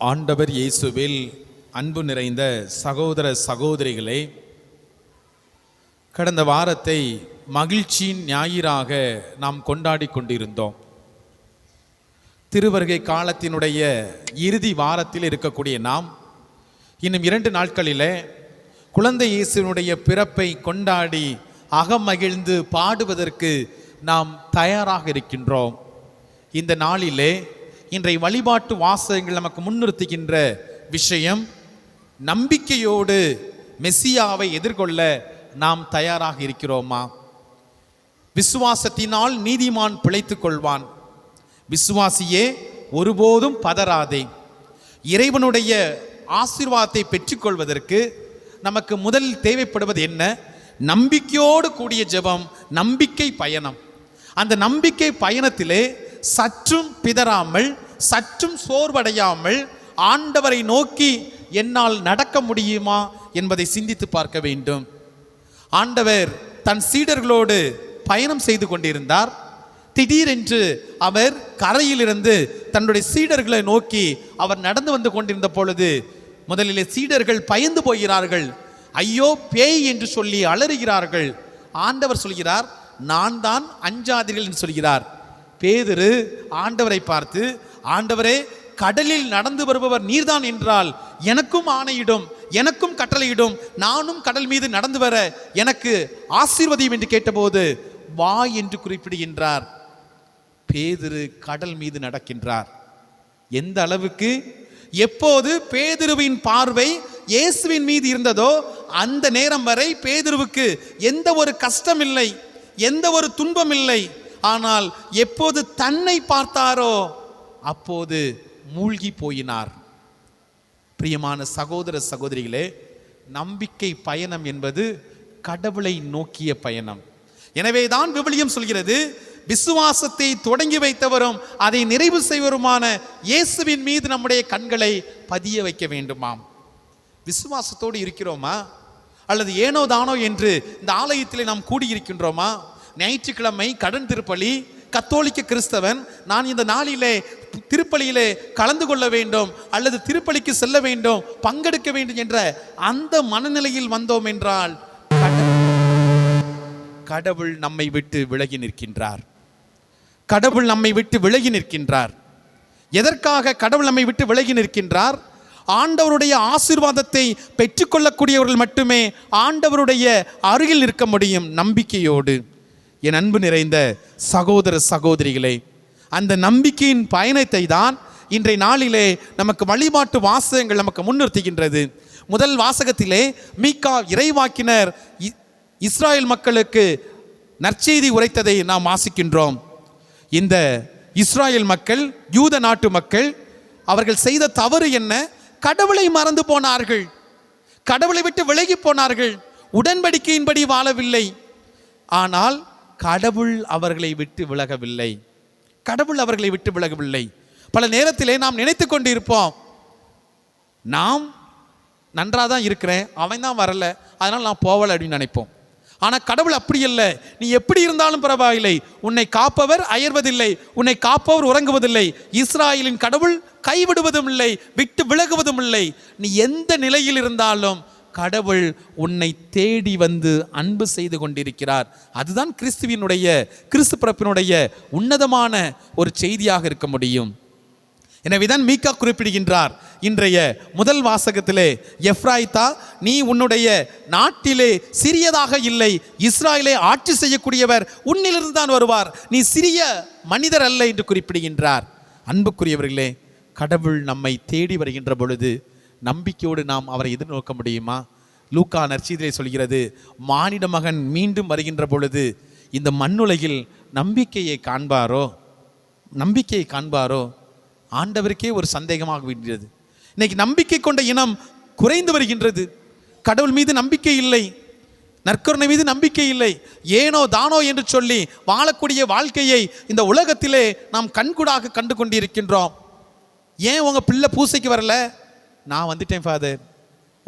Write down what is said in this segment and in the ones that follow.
ஆண்டவர் இயேசுவில் அன்பு நிறைந்த சகோதர சகோதரிகளே கடந்த வாரத்தை மகிழ்ச்சியின் ஞாயிறாக நாம் கொண்டாடி கொண்டிருந்தோம். திருவருகை காலத்தினுடைய இறுதி வாரத்தில் இருக்கக்கூடிய நாம் இன்னும் இரண்டு நாட்களிலே குழந்தை இயேசுவினுடைய பிறப்பை கொண்டாடி அகமகிழ்ந்து பாடுவதற்கு நாம் தயாராக இருக்கின்றோம். இந்த நாளிலே இன்றைய வழிபாட்டு வாசகங்கள் நமக்கு முன்னிறுத்துகின்ற விஷயம் நம்பிக்கையோடு மெஸ்ஸியாவை எதிர்கொள்ள நாம் தயாராக இருக்கிறோமா? விசுவாசத்தினால் நீதிமான் பிழைத்துக் கொள்வான். விசுவாசியே ஒருபோதும் பதறாதே. இறைவனுடைய ஆசீர்வாதத்தை பெற்றுக்கொள்வதற்கு நமக்கு முதலில் தேவைப்படுவது என்ன? நம்பிக்கையோடு கூடிய ஜெபம் நம்பிக்கை பயணம். அந்த நம்பிக்கை பயணத்திலே சற்றும் பிதறாமல் சற்றும் சோர்வடையாமல் ஆண்டவரை நோக்கி என்னால் நடக்க முடியுமா என்பதை சிந்தித்து பார்க்க வேண்டும். ஆண்டவர் தன் சீடர்களோடு பயணம் செய்து கொண்டிருந்தார். திடீரென்று அவர் கரையிலிருந்து தன்னுடைய சீடர்களை நோக்கி அவர் நடந்து வந்து கொண்டிருந்த பொழுது முதலிலே சீடர்கள் பயந்து போகிறார்கள். ஐயோ பேய் என்று சொல்லி அலறுகிறார்கள். ஆண்டவர் சொல்கிறார் நான் தான் அஞ்சாதிரிகள் என்று சொல்கிறார். பேதுரு ஆண்டவரை பார்த்து ஆண்டவரே கடலில் நடந்து வருபவர் நீர்தான் என்றால் எனக்கும் ஆணையிடும் எனக்கும் கட்டளையிடும் நானும் கடல் மீது நடந்து வர எனக்கு ஆசீர்வதியும் என்று கேட்டபோது வா என்று குறிப்பிடுகின்றார். பேதுரு கடல் மீது நடக்கின்றார். எந்த அளவுக்கு? எப்போது பேதுருவின் பார்வை இயேசுவின் மீது இருந்ததோ அந்த நேரம் வரை பேதுருவுக்கு எந்த ஒரு கஷ்டம் இல்லை எந்த ஒரு துன்பம் இல்லை ஆனால் எப்போது தன்னை பார்த்தாரோ அப்போது மூழ்கி போயினார். பிரியமான சகோதர சகோதரிகளே நம்பிக்கை பயணம் என்பது கடவுளை நோக்கிய பயணம். எனவேதான் விவிலியம் சொல்கிறது விசுவாசத்தை தொடங்கி வைத்தவரும் அதை நிறைவு செய்வருமான இயேசுவின் மீது நம்முடைய கண்களை பதிய வைக்க வேண்டுமாம். விசுவாசத்தோடு இருக்கிறோமா? அல்லது ஏனோ தானோ என்று இந்த ஆலயத்தில் நாம் கூடியிருக்கின்றோமா? ஞாயிற்றுக்கிழமை கடன் திருப்பலி கத்தோலிக்க கிறிஸ்தவன் நான் இந்த நாளிலே திருப்பலியிலே கலந்து கொள்ள வேண்டும் அல்லது திருப்பலிக்கு செல்ல வேண்டும் பங்கெடுக்க வேண்டும் என்ற அந்த மனநிலையில் வந்தோம் என்றால் கடவுள் நம்மை விட்டு விலகி நிற்கின்றார். கடவுள் நம்மை விட்டு விலகி நிற்கின்றார். எதற்காக கடவுள் நம்மை விட்டு விலகி நிற்கின்றார்? ஆண்டவருடைய ஆசீர்வாதத்தை பெற்றுக்கொள்ளக்கூடியவர்கள் மட்டுமே ஆண்டவருடைய அருகில் நிற்க முடியும் நம்பிக்கையோடு. என் அன்பு நிறைந்த சகோதர சகோதரிகளே அந்த நம்பிக்கையின் பயணத்தை தான் இன்றைய நாளிலே நமக்கு வழிபாட்டு வாசகங்கள் நமக்கு முன்னிறுத்துகின்றது. முதல் வாசகத்திலே மீகா இறைவாக்கினர் இ- மக்களுக்கு நற்செய்தி உரைத்ததை நாம் வாசிக்கின்றோம். இந்த இஸ்ராயல் மக்கள் யூத நாட்டு மக்கள் அவர்கள் செய்த தவறு என்ன? கடவுளை மறந்து போனார்கள். கடவுளை விட்டு விலகி போனார்கள். உடன்படிக்கையின்படி வாழவில்லை. ஆனால் கடவுள் அவர்களை விட்டு விலகவில்லை. கடவுள் அவர்களை விட்டு விலகவில்லை. பல நேரத்திலே நாம் நினைத்து கொண்டிருப்போம். நாம் நன்றாக தான் இருக்கிறேன் அவன் தான் வரல அதனால் நான் போகலை அப்படின்னு நினைப்போம். ஆனால் கடவுள் அப்படி இல்லை நீ எப்படி இருந்தாலும் பரவாயில்லை. உன்னை காப்பவர் அயர்வதில்லை. உன்னை காப்பவர் உறங்குவதில்லை. இஸ்ராயலின் கடவுள் கைவிடுவதும் இல்லை விட்டு விலகுவதும் இல்லை நீ எந்த நிலையில் இருந்தாலும் கடவுள் உன்னை தேடி வந்து அன்பு செய்து கொண்டிருக்கிறார். அதுதான் கிறிஸ்துவினுடைய கிறிஸ்து பிறப்பினுடைய உன்னதமான ஒரு செய்தியாக இருக்க முடியும். எனவேதான் மீகா குறிப்பிடுகின்றார் இன்றைய முதல் வாசகத்திலே எஃப்ராய்தா நீ உன்னுடைய நாட்டிலே சிறியதாக இல்லை இஸ்ராயலை ஆட்சி செய்யக்கூடியவர் உன்னிலிருந்து தான் வருவார் நீ சிறிய மனிதர் அல்ல என்று குறிப்பிடுகின்றார். அன்புக்குரியவர்களே கடவுள் நம்மை தேடி வருகின்ற பொழுது நம்பிக்கையோடு நாம் அவரை எதிர்நோக்க முடியுமா? லூக்கா நற்செய்தியிலே சொல்கிறது மானிட மகன் மீண்டும் வருகின்ற பொழுது இந்த மண்ணுலகில் நம்பிக்கையை காண்பாரோ? நம்பிக்கையை காண்பாரோ? ஆண்டவருக்கே ஒரு சந்தேகமாக விடுகிறது. இன்னைக்கு நம்பிக்கை கொண்ட இனம் குறைந்து வருகின்றது. கடவுள் மீது நம்பிக்கை இல்லை. நற்கருணை மீது நம்பிக்கை இல்லை. ஏனோ தானோ என்று சொல்லி வாழக்கூடிய வாழ்க்கையை இந்த உலகத்திலே நாம் கண்கூடாக கண்டு கொண்டிருக்கின்றோம் ஏன் உங்கள் பிள்ளை பூசைக்கு வரல? நான் வந்துட்டேன் ஃபாதர்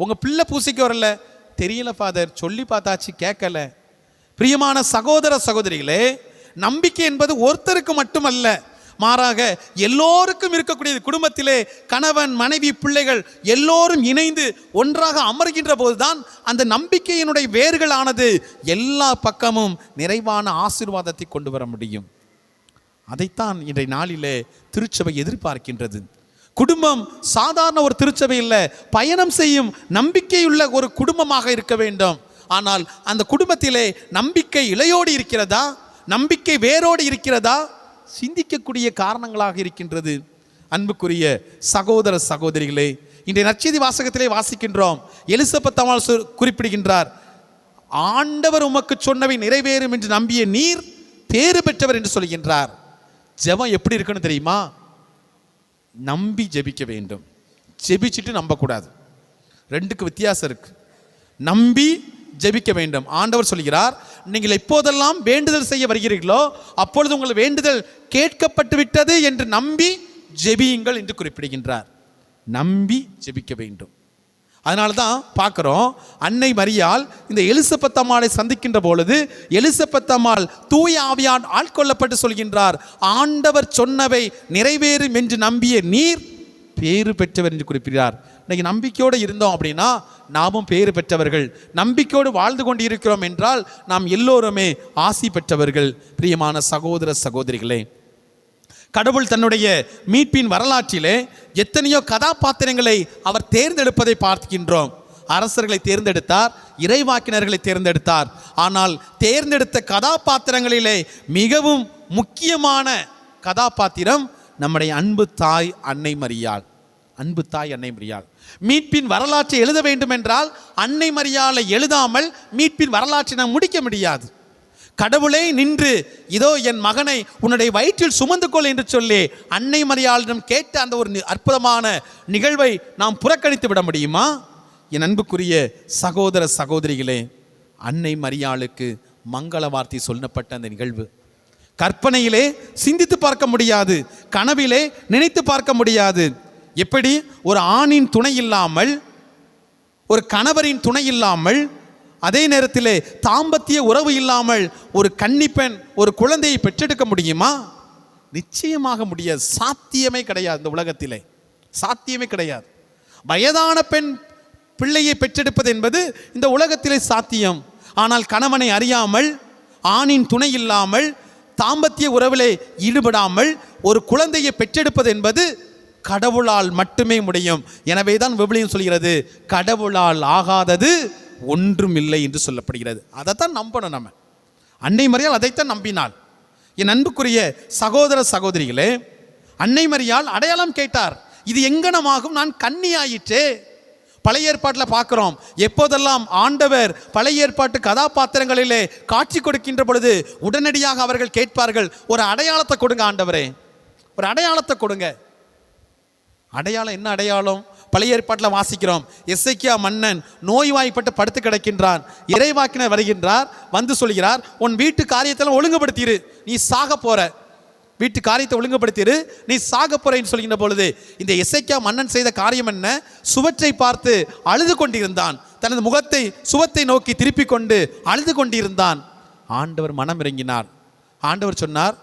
உங்கள் பிள்ளை பூசிக்க வரல. தெரியல ஃபாதர் சொல்லி பார்த்தாச்சு கேட்கல. பிரியமான சகோதர சகோதரிகளே நம்பிக்கை என்பது ஒருத்தருக்கு மட்டுமல்ல. மாறாக எல்லோருக்கும் இருக்கக்கூடிய குடும்பத்திலே கணவன் மனைவி பிள்ளைகள் எல்லோரும் இணைந்து ஒன்றாக அமர்கின்ற போதுதான் அந்த நம்பிக்கையினுடைய வேர்களானது எல்லா பக்கமும் நிறைவான ஆசீர்வாதத்தை கொண்டு வர முடியும். அதைத்தான் இன்றைய நாளிலே திருச்சபை எதிர்பார்க்கின்றது. குடும்பம் சாதாரண ஒரு திருச்சபை இல்லை. பயணம் செய்யும் நம்பிக்கையுள்ள ஒரு குடும்பமாக இருக்க வேண்டும். ஆனால் அந்த குடும்பத்திலே நம்பிக்கை இலையோடு இருக்கிறதா? நம்பிக்கை வேரோடு இருக்கிறதா? சிந்திக்கக்கூடிய காரணங்களாக இருக்கின்றது. அன்புக்குரிய சகோதர சகோதரிகளே இன்றைய நச்செய்தி வாசகத்திலே வாசிக்கின்றோம். எலிசபெத் குறிப்பிடுகின்றார் ஆண்டவர் உமக்கு சொன்னவை நிறைவேறும் என்று நம்பிய நீர் பேறு பெற்றவர் என்று சொல்கின்றார். ஜெபம் எப்படி இருக்குன்னு தெரியுமா? நம்பி ஜெபிக்க வேண்டும். ஜெபிச்சுட்டு நம்பக்கூடாது. ரெண்டுக்கு வித்தியாசம் இருக்கு. நம்பி ஜெபிக்க வேண்டும். ஆண்டவர் சொல்கிறார் நீங்கள் எப்போதெல்லாம் வேண்டுதல் செய்ய வருகிறீர்களோ அப்பொழுது உங்கள் வேண்டுதல் கேட்கப்பட்டு விட்டது என்று நம்பி ஜெபியுங்கள் என்று குறிப்பிடுகின்றார். நம்பி ஜெபிக்க வேண்டும். அதனால தான் பார்க்குறோம் அன்னை மரியால் இந்த எலிசபெத்தம்மாளை சந்திக்கின்ற பொழுது எலிசபெத்தம்மாள் தூய ஆவியான் ஆட்கொள்ளப்பட்டு சொல்கின்றார் ஆண்டவர் சொன்னவை நிறைவேறும் என்று நம்பிய நீர் பேறு பெற்றவர் என்று குறிப்பிடுகிறார். இன்னைக்கு நம்பிக்கையோடு இருந்தோம் அப்படின்னா நாமும் பேறு பெற்றவர்கள் நம்பிக்கையோடு வாழ்ந்து கொண்டு இருக்கிறோம் என்றால் நாம் எல்லோருமே ஆசி பெற்றவர்கள். பிரியமான சகோதர சகோதரிகளே கடவுள் தன்னுடைய மீட்பின் வரலாற்றிலே எத்தனையோ கதாபாத்திரங்களை அவர் தேர்ந்தெடுப்பதை பார்க்கின்றோம். அரசர்களை தேர்ந்தெடுத்தார் இறைவாக்கினர்களை தேர்ந்தெடுத்தார். ஆனால் தேர்ந்தெடுத்த கதாபாத்திரங்களிலே மிகவும் முக்கியமான கதாபாத்திரம் நம்முடைய அன்பு தாய் அன்னை மரியாள். அன்பு தாய் அன்னை மரியாள். மீட்பின் வரலாற்றை எழுத வேண்டும் என்றால் அன்னை மரியாளை எழுதாமல் மீட்பின் வரலாற்றை நாம் முடிக்க முடியாது. கடவுளே நின்று இதோ என் மகனை உன்னுடைய வயிற்றில் சுமந்து கொள் என்று சொல்லி அன்னை மரியாளிடம் கேட்ட அந்த ஒரு நி- அற்புதமான நிகழ்வை நாம் புறக்கணித்து விட முடியுமா? என் அன்புக்குரிய சகோதர சகோதரிகளே அன்னை மரியாளுக்கு மங்கள வார்த்தை சொல்லப்பட்ட அந்த நிகழ்வு. கற்பனையிலே சிந்தித்து பார்க்க முடியாது கனவிலே நினைத்து பார்க்க முடியாது. எப்படி? ஒரு ஆணின் துணை இல்லாமல் ஒரு கணவரின் துணை இல்லாமல் அதே நேரத்திலே தாம்பத்திய உறவு இல்லாமல் ஒரு கன்னிப்பெண் ஒரு குழந்தையை பெற்றெடுக்க முடியுமா? நிச்சயமாக முடியாது. சாத்தியமே கிடையாது இந்த உலகத்திலே. சாத்தியமே கிடையாது. வயதான பெண் பிள்ளையை பெற்றெடுப்பது என்பது இந்த உலகத்திலே சாத்தியம். ஆனால் கணவனை அறியாமல் ஆணின் துணை இல்லாமல் தாம்பத்திய உறவிலே ஈடுபடாமல் ஒரு குழந்தையை பெற்றெடுப்பது என்பது கடவுளால் மட்டுமே முடியும். எனவே தான் விவிலியம் சொல்கிறது கடவுளால் ஆகாதது ஒன்றும் இல்லை என்று சொல்லப்படுகிறது. அதைத்தான் நம்பணும் நம்ம. அன்னை மரியாள் அதைத்தான் நம்பினாள். என் அன்புக்குரிய சகோதர சகோதரிகளே அன்னை மரியாள் அடையாளம் கேட்டார். இது எங்கனமாகும்? நான் கன்னியாயிற்றே. பழைய ஏற்பாட்டில் பார்க்குறோம் எப்போதெல்லாம் ஆண்டவர் பழைய ஏற்பாட்டு கதாபாத்திரங்களிலே காட்சி கொடுக்கின்ற பொழுது உடனடியாக அவர்கள் கேட்பார்கள் ஒரு அடையாளத்தை கொடுங்க ஆண்டவரே. ஒரு அடையாளத்தை கொடுங்க. அடையாளம் என்ன அடையாளம்? பழைய ஏற்பாட்டில் வாசிக்கிறோம். எஸ்ஐக்கியா மன்னன் நோய்வாய்ப்பட்டு படுத்து கிடக்கின்றான். இறைவாக்கினர் வருகின்றார் வந்து சொல்கிறார் உன் வீட்டு காரியத்தெல்லாம் ஒழுங்குபடுத்திரு நீ சாக போற. வீட்டு காரியத்தை ஒழுங்குபடுத்திரு நீ சாக போறேன்னு சொல்கின்ற பொழுது இந்த எஸ்ஐக்கியா மன்னன் செய்த காரியம் என்ன? சுவற்றை பார்த்து அழுது கொண்டிருந்தான். தனது முகத்தை சுவத்தை நோக்கி திருப்பிக் கொண்டு அழுது கொண்டிருந்தான். ஆண்டவர் மனம் இறங்கினார் ஆண்டவர் சொன்னார்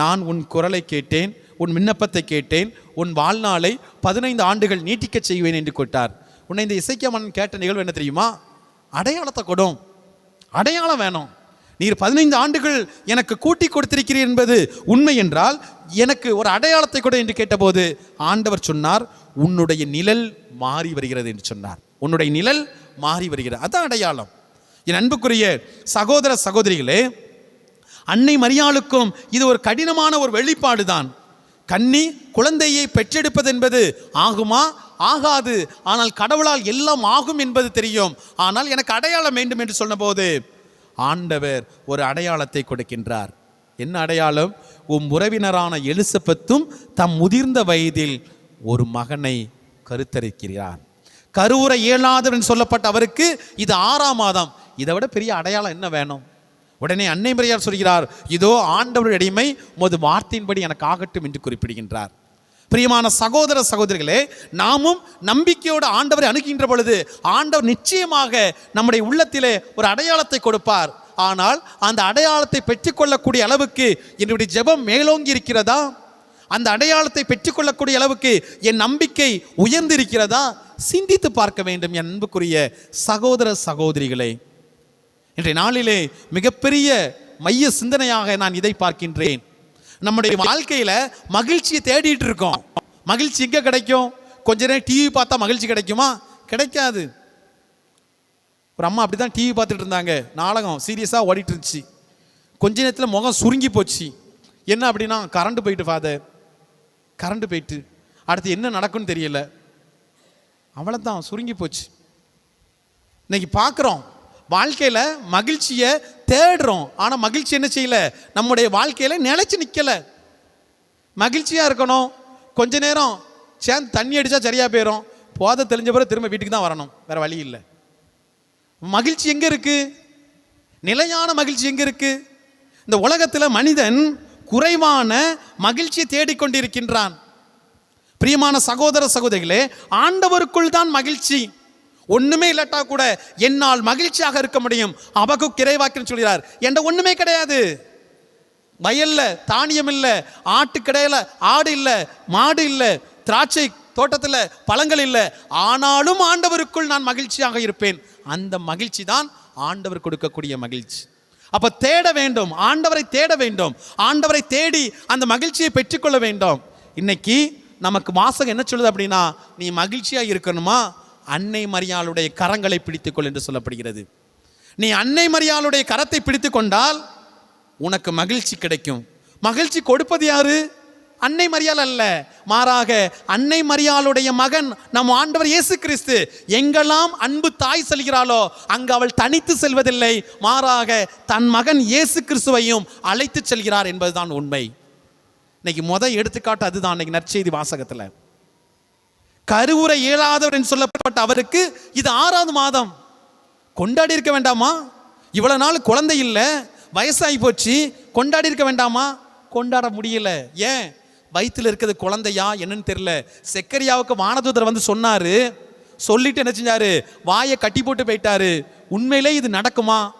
நான் உன் குரலை கேட்டேன் உன் விண்ணப்பத்தை கேட்டேன் உன் வாழ்நாளை பதினைந்து ஆண்டுகள் நீட்டிக்கச் செய்வேன் என்று கேட்டார் உன்னை இந்த இசைக்கிய மன்னன் கேட்ட நிகழ்வு என்ன தெரியுமா? அடையாளத்தை கொடும். அடையாளம் வேணும். நீர் பதினைந்து ஆண்டுகள் எனக்கு கூட்டி கொடுத்திருக்கிறீர் என்பது உண்மை என்றால் எனக்கு ஒரு அடையாளத்தை கொடு என்று கேட்டபோது ஆண்டவர் சொன்னார் உன்னுடைய நிழல் மாறி வருகிறது என்று சொன்னார். உன்னுடைய நிழல் மாறி வருகிறது. அதான் அடையாளம். என் அன்புக்குரிய சகோதர சகோதரிகளே அன்னை மரியாளுக்கும் இது ஒரு கடினமான ஒரு வெளிப்பாடு தான் கன்னி குழந்தையை பெற்றெடுப்பது என்பது ஆகுமா? ஆகாது. ஆனால் கடவுளால் எல்லாம் ஆகும் என்பது தெரியும். ஆனால் எனக்கு அடையாளம் வேண்டும் என்று சொன்னபோது ஆண்டவர் ஒரு அடையாளத்தை கொடுக்கின்றார். என்ன அடையாளம்? உம் உறவினரான எலிசபெத்தும் தம் முதிர்ந்த வயதில் ஒரு மகனை கருத்தரிக்கிறார் கருவுரை இயலாதவன் சொல்லப்பட்ட அவருக்கு இது ஆறாம் மாதம். இதை விட பெரிய அடையாளம் என்ன வேணும்? உடனே அன்னை மரியார் சொல்கிறார் இதோ ஆண்டவர் அடிமை உமது வார்த்தையின்படி எனக்கு ஆகட்டும் என்று குறிப்பிடுகின்றார். பிரியமான சகோதர சகோதரிகளே நாமும் நம்பிக்கையோடு ஆண்டவரை அணுகின்ற பொழுது ஆண்டவர் நிச்சயமாக நம்முடைய உள்ளத்திலே ஒரு அடையாளத்தை கொடுப்பார். ஆனால் அந்த அடையாளத்தை பெற்றுக்கொள்ளக்கூடிய அளவுக்கு என்னுடைய ஜெபம் மேலோங்கி இருக்கிறதா? அந்த அடையாளத்தை பெற்றுக்கொள்ளக்கூடிய அளவுக்கு என் நம்பிக்கை உயர்ந்திருக்கிறதா? சிந்தித்து பார்க்க வேண்டும் என் அன்புக்குரிய சகோதர சகோதரிகளே. இன்றைய நாளிலே மிகப்பெரிய மைய சிந்தனையாக நான் இதை பார்க்கின்றேன். நம்முடைய வாழ்க்கையில் மகிழ்ச்சியை தேடிட்டு இருக்கோம். மகிழ்ச்சி எங்கே கிடைக்கும்? கொஞ்ச நேரம் டிவி பார்த்தா மகிழ்ச்சி கிடைக்குமா? கிடைக்காது. ஒரு அம்மா அப்படி தான் டிவி பார்த்துட்டு இருந்தாங்க. நாடகம் சீரியஸாக ஓடிட்டு இருந்துச்சு. கொஞ்ச நேரத்தில் முகம் சுருங்கி போச்சு. என்ன அப்படின்னா கரண்ட் போயிட்டு ஃபாதர் கரண்ட் போயிட்டு. அடுத்து என்ன நடக்கும்னு தெரியல. அவ்வளோதான் சுருங்கி போச்சு. இன்னைக்கு பார்க்குறோம். வாழ்க்கையில் மகிழ்ச்சியை தேடுறோம். ஆனால் மகிழ்ச்சி என்ன செய்யல? நம்முடைய வாழ்க்கையில் நிலைச்சி நிற்கலை மகிழ்ச்சியாக இருக்கணும். கொஞ்ச நேரம் சேர்ந்து தண்ணி அடித்தா சரியாக போயிடும் போத தெளிஞ்ச பிறகு திரும்ப வீட்டுக்கு தான் வரணும். வேறு வழி இல்லை. மகிழ்ச்சி எங்கே இருக்குது நிலையான மகிழ்ச்சி எங்கே இருக்குது இந்த உலகத்தில் மனிதன் குறைவான மகிழ்ச்சியை தேடிக்கொண்டிருக்கின்றான். பிரியமான சகோதர சகோதரிகளே ஆண்டவருக்குள் தான் மகிழ்ச்சி. ஒண்ணுமே இல்லாட்டா கூட என்னால் மகிழ்ச்சியாக இருக்க முடியும். அவகு கிரைவாக்கின்னு சொல்கிறார். என்ற ஒண்ணுமே கிடையாது. வயல்ல தானியம் இல்லை ஆட்டு ஆடு இல்லை மாடு இல்லை திராட்சை தோட்டத்தில் பழங்கள் இல்லை. ஆனாலும் ஆண்டவருக்குள் நான் மகிழ்ச்சியாக இருப்பேன். அந்த மகிழ்ச்சி தான் ஆண்டவர் கொடுக்கக்கூடிய மகிழ்ச்சி. அப்போ தேட வேண்டும். ஆண்டவரை தேட வேண்டும். ஆண்டவரை தேடி அந்த மகிழ்ச்சியை பெற்றுக்கொள்ள வேண்டும். இன்னைக்கு நமக்கு வாசகம் என்ன சொல்லுது அப்படின்னா நீ மகிழ்ச்சியாக இருக்கணுமா? அன்னை மரியாளுடைய கரங்களை பிடித்துக்கொள் என்று சொல்லப்படுகிறது. நீ அன்னை மரியாளுடைய கரத்தை பிடித்து கொண்டால் உனக்கு மகிழ்ச்சி கிடைக்கும். மகிழ்ச்சி கொடுப்பது யாரு? அன்னை மரியாள் அல்ல. மாறாக அன்னை மரியாளுடைய மகன் நம் ஆண்டவர் இயேசு கிறிஸ்து எங்கெல்லாம் அன்பு தாய் செல்கிறாளோ அங்கு அவள் தனித்து செல்வதில்லை. மாறாக தன் மகன் இயேசு கிறிஸ்துவையும் அழைத்து செல்கிறார் என்பதுதான் உண்மை. இன்னைக்கு முத எடுத்துக்காட்டு அதுதான். இன்னைக்கு நற்செய்தி வாசகத்தில். கருவுரை இயலாதவர் என்று சொல்லப்பட்ட அவருக்கு இது ஆறாவது மாதம். கொண்டாடி இருக்க வேண்டாமா? இவ்வளோ நாள் குழந்தை இல்லை வயசாகி போச்சு கொண்டாடி இருக்க வேண்டாமா? கொண்டாட முடியல. ஏன்? வயிற்றில் இருக்கிறது குழந்தையா என்னன்னு தெரியல. செக்கரியாவுக்கு வானதூதர் வந்து சொன்னார் சொல்லிட்டு என்ன செஞ்சாரு? வாயை கட்டி போட்டு போயிட்டாரு. உண்மையிலே இது நடக்குமா?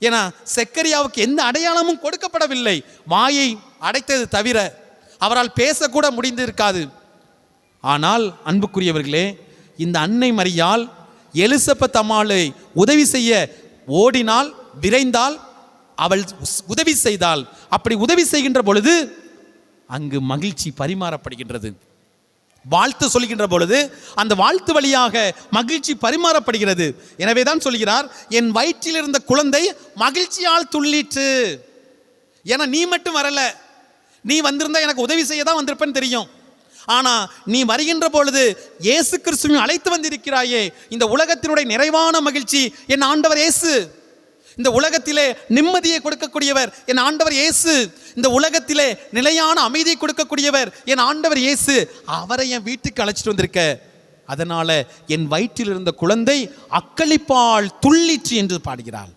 ஏன்னா செக்கரியாவுக்கு எந்த அடையாளமும் கொடுக்கப்படவில்லை. வாயை அடைத்தது தவிர அவரால் பேசக்கூட முடிந்திருக்காது. ஆனால் அன்புக்குரியவர்களே இந்த அன்னை மரியால் எலிசபெத் அம்மாளை உதவி செய்ய ஓடினால் விரைந்தால் அவள் உதவி செய்தால் அப்படி உதவி செய்கின்ற பொழுது அங்கு மகிழ்ச்சி பரிமாறப்படுகின்றது. வாழ்த்து சொல்கின்ற பொழுது அந்த வாழ்த்து வழியாக மகிழ்ச்சி பரிமாறப்படுகிறது. எனவே தான் சொல்கிறார் என் வயிற்றில் இருந்த குழந்தை மகிழ்ச்சியால் துள்ளிற்று. ஏன்னா நீ மட்டும் வரல. நீ வந்திருந்தா எனக்கு உதவி செய்ய தான் வந்திருப்பேன்னு தெரியும். ஆனா நீ வருகின்ற பொழுது இயேசு கிறிஸ்துவின் அழைத்து வந்திருக்கிறாயே இந்த உலகத்தினுடைய நிறைவான மகிழ்ச்சி என் ஆண்டவர் இயேசு. இந்த உலகத்திலே நிம்மதியை கொடுக்கக்கூடியவர் என் ஆண்டவர் இயேசு. இந்த உலகத்திலே நிலையான அமைதியை கொடுக்கக்கூடியவர் என் ஆண்டவர் இயேசு. அவரை என் வீட்டுக்கு அழைச்சிட்டு வந்திருக்க. அதனால என் வயிற்றில் இருந்த குழந்தை அக்களிப்பால் துள்ளிச்சு என்று பாடுகிறாள்.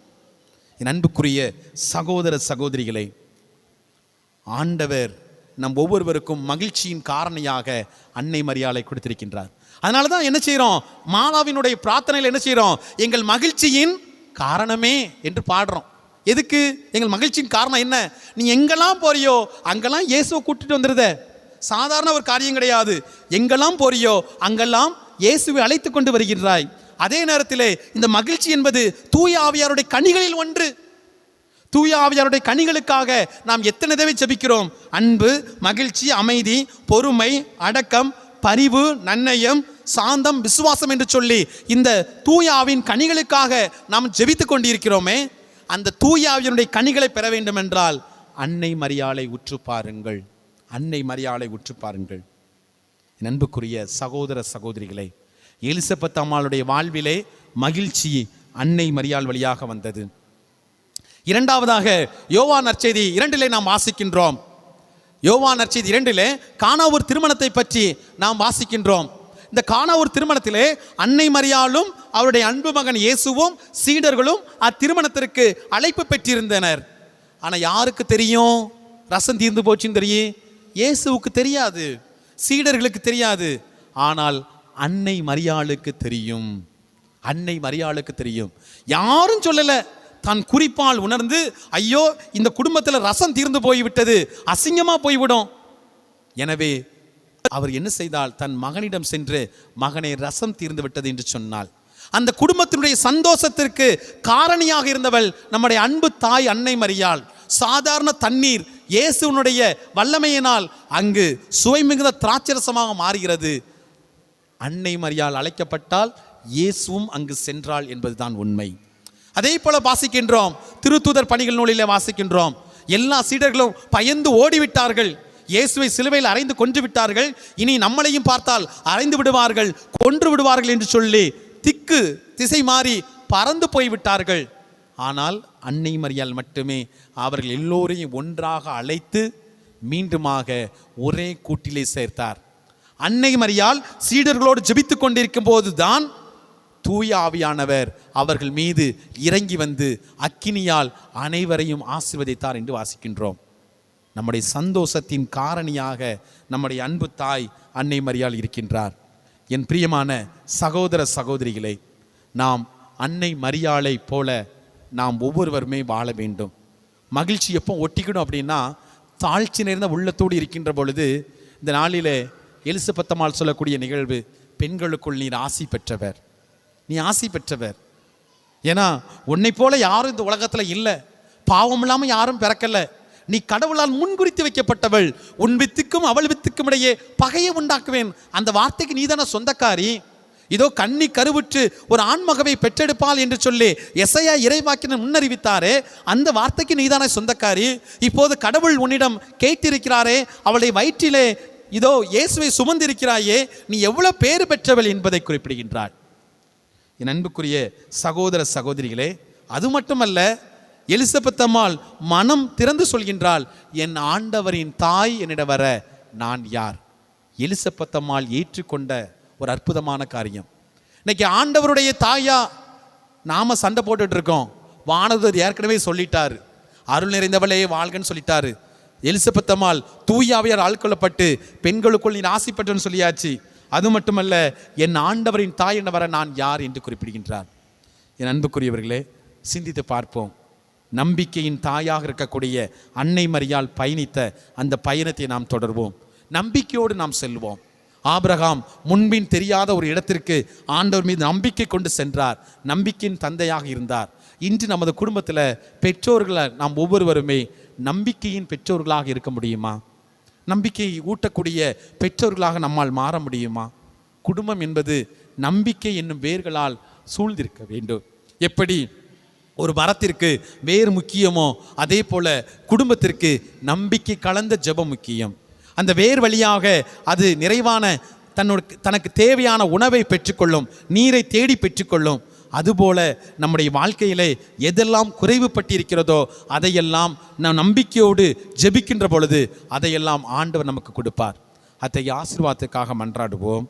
என் அன்புக்குரிய சகோதர சகோதரிகளை ஆண்டவர் நம் ஒவ்வொருவருக்கும் மகிழ்ச்சியின் காரணியாக அன்னை மரியாதை கொடுத்திருக்கின்றார். அதனால தான் என்ன செய்கிறோம் மாதாவினுடைய பிரார்த்தனையில் என்ன செய்கிறோம் எங்கள் மகிழ்ச்சியின் காரணமே என்று பாடுறோம். எதுக்கு? எங்கள் மகிழ்ச்சியின் காரணம் என்ன? நீ எங்கெல்லாம் போறியோ அங்கெல்லாம் இயேசுவை கூட்டிட்டு வந்துருத. சாதாரண ஒரு காரியம் கிடையாது. எங்கெல்லாம் போறியோ அங்கெல்லாம் இயேசுவை அழைத்து கொண்டு வருகின்றாய். அதே நேரத்திலே இந்த மகிழ்ச்சி என்பது தூய ஆவியாருடைய கனிகளில் ஒன்று. தூயாவியாருடைய கனிகளுக்காக நாம் எத்தனை தடவை ஜெபிக்கிறோம்? அன்பு மகிழ்ச்சி அமைதி பொறுமை அடக்கம் பரிவு நன்னயம் சாந்தம் விசுவாசம் என்று சொல்லி இந்த தூயாவின் கனிகளுக்காக நாம் ஜெபித்து கொண்டிருக்கிறோமே அந்த தூயாவியனுடைய கனிகளை பெற வேண்டும் என்றால் அன்னை மரியாளை உற்று பாருங்கள். அன்னை மரியாளை உற்று பாருங்கள். நண்புக்குரிய சகோதர சகோதரிகளே எலிசபெத் அம்மாளுடைய வாழ்விலே மகிழ்ச்சி அன்னை மரியாள் வழியாக வந்தது. இரண்டாவதாக யோவா நற்செய்தி இரண்டிலே நாம் வாசிக்கின்றோம். யோவா நற்செய்தி இரண்டிலே காணாவூர் திருமணத்தை பற்றி நாம் வாசிக்கின்றோம். இந்த காணாவூர் திருமணத்திலே அன்னை மரியாளும் அவருடைய அன்பு மகன் இயேசுவும் சீடர்களும் அத்திருமணத்திற்கு அழைப்பு பெற்றிருந்தனர். ஆனால் யாருக்கு தெரியும்? ரசம் தீர்ந்து போச்சுன்னு தெரியும் இயேசுவுக்கு தெரியாது. சீடர்களுக்கு தெரியாது. ஆனால் அன்னை மரியாளுக்கு தெரியும். அன்னை மரியாளுக்கு தெரியும். யாரும் சொல்லலை. தன் குறிப்பால் உணர்ந்து ஐயோ இந்த குடும்பத்தில் ரசம் தீர்ந்து போய்விட்டது. அசிங்கமாக போய்விடும். எனவே அவர் என்ன செய்தால் தன் மகனிடம் சென்று மகனை ரசம் தீர்ந்து விட்டது என்று சொன்னாள். அந்த குடும்பத்தினுடைய சந்தோஷத்திற்கு காரணியாக இருந்தவள் நம்முடைய அன்பு தாய் அன்னை மரியாள். சாதாரண தண்ணீர் இயேசுனுடைய வல்லமையினால் அங்கு சுவை மிகுந்த திராட்சரசமாக மாறுகிறது. அன்னை மறியால் அழைக்கப்பட்டால் இயேசுவும் அங்கு சென்றாள் என்பதுதான் உண்மை. அதே போல வாசிக்கின்றோம். திருத்தூதர் பணிகள் நூலிலே வாசிக்கின்றோம். எல்லா சீடர்களும் பயந்து ஓடிவிட்டார்கள். இயேசுவை சிலுவையில் அறைந்து கொன்று விட்டார்கள். இனி நம்மளையும் பார்த்தால் அறைந்து விடுவார்கள் கொன்று விடுவார்கள் என்று சொல்லி திக்கு திசை மாறி பறந்து போய்விட்டார்கள். ஆனால் அன்னை மரியால் மட்டுமே அவர்கள் எல்லோரையும் ஒன்றாக அழைத்து மீண்டுமாக ஒரே கூட்டிலே சேர்த்தார். அன்னை மரியால் சீடர்களோடு ஜெபித்துக் கொண்டிருக்கும் போதுதான் தூய ஆவியானவர் அவர்கள் மீது இறங்கி வந்து அக்கினியால் அனைவரையும் ஆசிர்வதித்தார் என்று வாசிக்கின்றோம். நம்முடைய சந்தோஷத்தின் காரணியாக நம்முடைய அன்பு தாய் அன்னை மரியாள் இருக்கின்றார். என் பிரியமான சகோதர சகோதரிகளை நாம் அன்னை மரியாளை போல நாம் ஒவ்வொருவருமே வாழ வேண்டும். மகிழ்ச்சி எப்போ ஒட்டிக்கணும் அப்படின்னா தாழ்ச்சி நிறைந்த உள்ளத்தோடு இருக்கின்ற பொழுது இந்த நாளிலே எலிசபெத்தம்மாள் சொல்லக்கூடிய நிகழ்வு பெண்களுக்குள் நீர் ஆசி பெற்றவர். நீ ஆசி பெற்றவர். ஏன்னா உன்னை போல யாரும் இந்த உலகத்தில் இல்லை. பாவம் இல்லாமல் யாரும் பிறக்கல. நீ கடவுளால் முன்குறித்து வைக்கப்பட்டவள். உன் வித்துக்கும் அவள் வித்துக்கும் இடையே பகையை உண்டாக்குவேன். அந்த வார்த்தைக்கு நீதான சொந்தக்காரி? இதோ கண்ணி கருவுற்று ஒரு ஆண்மகவை பெற்றெடுப்பாள் என்று சொல்லி எசையா இறைவாக்கின முன்னறிவித்தாரே. அந்த வார்த்தைக்கு நீதான சொந்தக்காரி? இப்போது கடவுள் உன்னிடம் கேட்டிருக்கிறாரே அவளை வயிற்றிலே இதோ இயேசுவை சுமந்திருக்கிறாயே நீ எவ்வளவு பேறு பெற்றவள் என்பதை குறிப்பிடுகின்றாள். என் அன்புக்குரிய சகோதர சகோதரிகளே அது மட்டுமல்ல எலிசபெத் அம்மாள் மனம் திறந்து சொல்கின்றாள் என் ஆண்டவரின் தாய் என்னிடம் வர நான் யார்? எலிசபெத் அம்மாள் ஏற்றுக்கொண்ட ஒரு அற்புதமான காரியம். இன்னைக்கு ஆண்டவருடைய தாயா நாம சண்டை போட்டுட்டு இருக்கோம் வானதர் ஏற்கனவே சொல்லிட்டாரு. அருள் நிறைந்தவளே வாழ்கன்னு சொல்லிட்டாரு. எலிசபெத் அம்மாள் தூயாவியார் ஆட்கொள்ளப்பட்டு பெண்களுக்குள் நீ ஆசைப்பட்டுன்னு சொல்லியாச்சு. அது மட்டுமல்ல என் ஆண்டவரின் தாய் என வர நான் யார் என்று குறிப்பிடுகின்றார். என் அன்புக்குரியவர்களே சிந்தித்து பார்ப்போம். நம்பிக்கையின் தாயாக இருக்கக்கூடிய அன்னை மரியால் பயணித்த அந்த பயணத்தை நாம் தொடர்வோம். நம்பிக்கையோடு நாம் செல்வோம். ஆபிரகாம் முன்பின் தெரியாத ஒரு இடத்திற்கு ஆண்டவர் மீது நம்பிக்கை கொண்டு சென்றார். நம்பிக்கையின் தந்தையாக இருந்தார். இன்று நமது குடும்பத்தில் பெற்றோர்களை நாம் ஒவ்வொருவருமே நம்பிக்கையின் பெற்றோர்களாக இருக்க முடியுமா? நம்பிக்கையை ஊட்டக்கூடிய பெற்றோர்களாக நம்மால் மாற முடியுமா? குடும்பம் என்பது நம்பிக்கை என்னும் வேர்களால் சூழ்ந்திருக்க வேண்டும். எப்படி? ஒரு மரத்திற்கு வேர் முக்கியமோ அதே போல குடும்பத்திற்கு நம்பிக்கை கலந்த ஜெபம் முக்கியம். அந்த வேர் வழியாக அது நிறைவான தன்னோட தனக்கு தேவையான உணவை பெற்றுக்கொள்ளும் நீரை தேடி பெற்றுக்கொள்ளும் அதுபோல நம்முடைய வாழ்க்கையிலே எதெல்லாம் குறைவுபட்டிருக்கிறதோ அதையெல்லாம் நம் நம்பிக்கையோடு ஜெபிக்கின்ற பொழுது அதையெல்லாம் ஆண்டவர் நமக்கு கொடுப்பார். அத்தகைய ஆசீர்வாதத்துக்காக மன்றாடுவோம்.